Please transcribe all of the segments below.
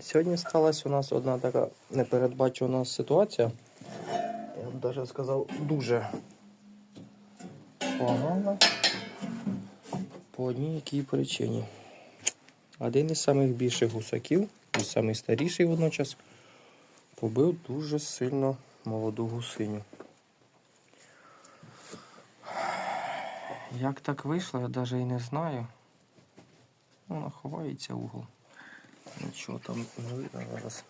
Сьогодні сталася у нас одна така непередбачувана ситуація. Я б навіть сказав, дуже погана. По одній якій причині. Один із самих більших гусаків, і самий старіший водночас, побив дуже сильно молоду гусиню. Як так вийшло, я навіть і не знаю. Вона ховається угол. Нічого там не видно зараз.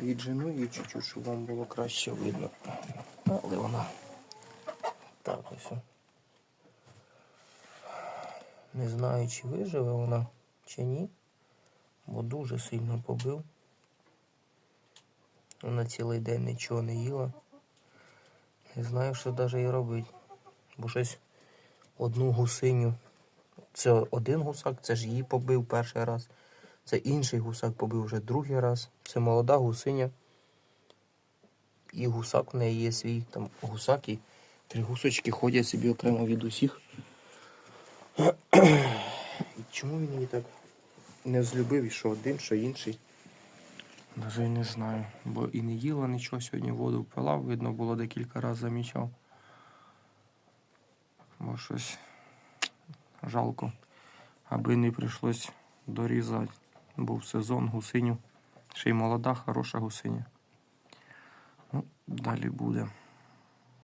Віджену її чуть-чуть, щоб вам було краще видно. Але вона так ось. Не знаю, чи виживе вона, чи ні. Бо дуже сильно побив. Вона цілий день нічого не їла. Не знаю, що навіть і робити. Бо щось одну гусиню. Це один гусак, це ж її побив перший раз. Це інший гусак побив вже другий раз. Це молода гусиня. І гусак в неї є свій там гусак і три гусочки ходять собі окремо від усіх. І чому він її так не взлюбив, і що один, що інший? Навіть не знаю. Бо і не їла нічого сьогодні, воду пила, видно було декілька разів замічав. Бо щось жалко, аби не прийшлось дорізати. Був сезон гусиню. Ще й молода, хороша гусиня. Ну, далі буде.